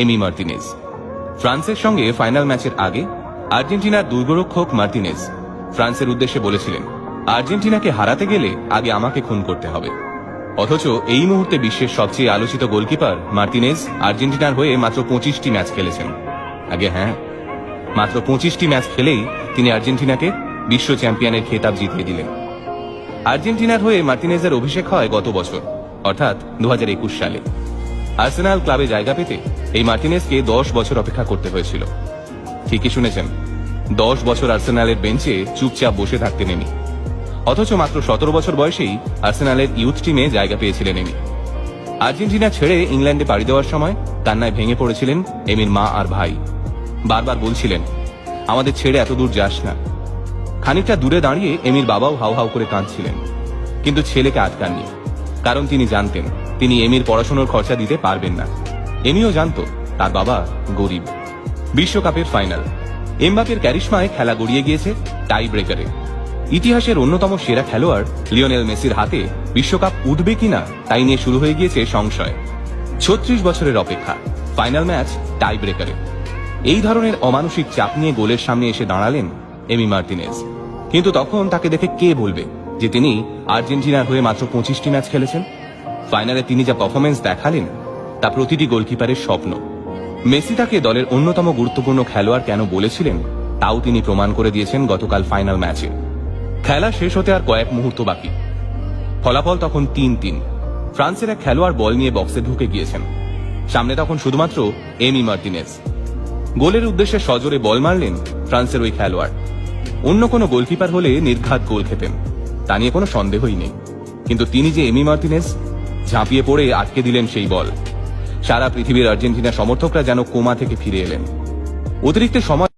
এমি Martinez ফ্রান্সের সঙ্গে final ম্যাচের আগে আর্জেন্টিনার দুর্গরক্ষক মার্তিনেজ ফ্রান্সের উদ্দেশ্যে বলেছিলেন, আর্জেন্টিনাকে হারাতে গেলে আগে আমাকে খুন করতে হবে। অথচ এই মুহূর্তে বিশ্বের সবচেয়ে আলোচিত গোলকিপার মার্তিনেজ আর্জেন্টিনার হয়ে মাত্র পঁচিশটি ম্যাচ খেলেছেন। আগে হ্যাঁ মাত্র পঁচিশটি ম্যাচ খেলেই তিনি আর্জেন্টিনাকে বিশ্ব চ্যাম্পিয়নের খেতাব জিতিয়ে দিলেন। আর্জেন্টিনার হয়ে মার্তিনেজের অভিষেক হয় গত বছর, অর্থাৎ দু হাজার একুশ সালে। আর্সেনাল ক্লাবে জায়গা পেতে এই মার্টিনেসকে দশ বছর অপেক্ষা করতে হয়েছিল। ঠিকই শুনেছেন, দশ বছর আর্সেনালের বেঞ্চে চুপচাপ বসে থাকতে নেমি অথচ মাত্র সতেরো বছর বয়সেই আর্সেনালের ইউথ টিমে জায়গা পেয়েছিলেন এমি আর্জেন্টিনা ছেড়ে ইংল্যান্ডে পাড়ি দেওয়ার সময় কান্নায় ভেঙে পড়েছিলেন এমির মা আর ভাই। বারবার বলছিলেন, আমাদের ছেড়ে এত দূর যাস না। খানিকটা দূরে দাঁড়িয়ে এমির বাবাও হাউ হাউ করে কাঁদছিলেন। কিন্তু ছেলেকে আটকাননি, কারণ তিনি জানতেন তিনি এমির পড়াশোনার খরচা দিতে পারবেন না। এমিও জানতো, তার বাবা গরিব। বিশ্বকাপের ফাইনাল। এমবাপের ক্যারিশমায় খেলা গড়িয়ে গিয়েছে টাই ব্রেকারে ইতিহাসের অন্যতম সেরা খেলোয়াড় লিওনেল মেসির হাতে বিশ্বকাপ উঠবে কিনা তাই নিয়ে শুরু হয়ে গিয়েছে সংশয়। ছত্রিশ বছরের অপেক্ষা, ফাইনাল ম্যাচ টাই ব্রেকারে এই ধরনের অমানসিক চাপ নিয়ে গোলের সামনে এসে দাঁড়ালেন এমি মার্টিনেজ। কিন্তু তখন তাকে দেখে কে বলবে যে তিনি আর্জেন্টিনার হয়ে মাত্র পঁচিশটি ম্যাচ খেলেছেন? ফাইনালে তিনি যা পারফরমেন্স দেখালেন, তা প্রতিটি গোলকিপারের স্বপ্ন। মেসি তাকে দলের অন্যতম গুরুত্বপূর্ণ খেলোয়াড় কেন বলেছিলেন, তাও তিনি প্রমাণ করে দিয়েছেন গতকাল ফাইনাল ম্যাচে খেলা শেষ হতে আর কয়েক মুহূর্ত বাকি। ফলাফল তখন তিন তিন ফ্রান্সের এক খেলোয়াড় বল নিয়ে বক্সে ঢুকে গিয়েছেন। সামনে তখন শুধুমাত্র এমি মার্টিনেজ গোলের উদ্দেশ্যে সজোরে বল মারলেন ফ্রান্সের ওই খেলোয়াড়। অন্য কোনো গোলকিপার হলে নির্ঘাত গোল খেতেন, তা নিয়ে কোনো সন্দেহই নেই। কিন্তু তিনি যে এমি মার্টিনেজ ঝাঁপিয়ে পড়ে আটকে দিলেন সেই বল। সারা পৃথিবীর আর্জেন্টিনা সমর্থকরা যেন কোমা থেকে ফিরে এলেন। অতিরিক্ত সময়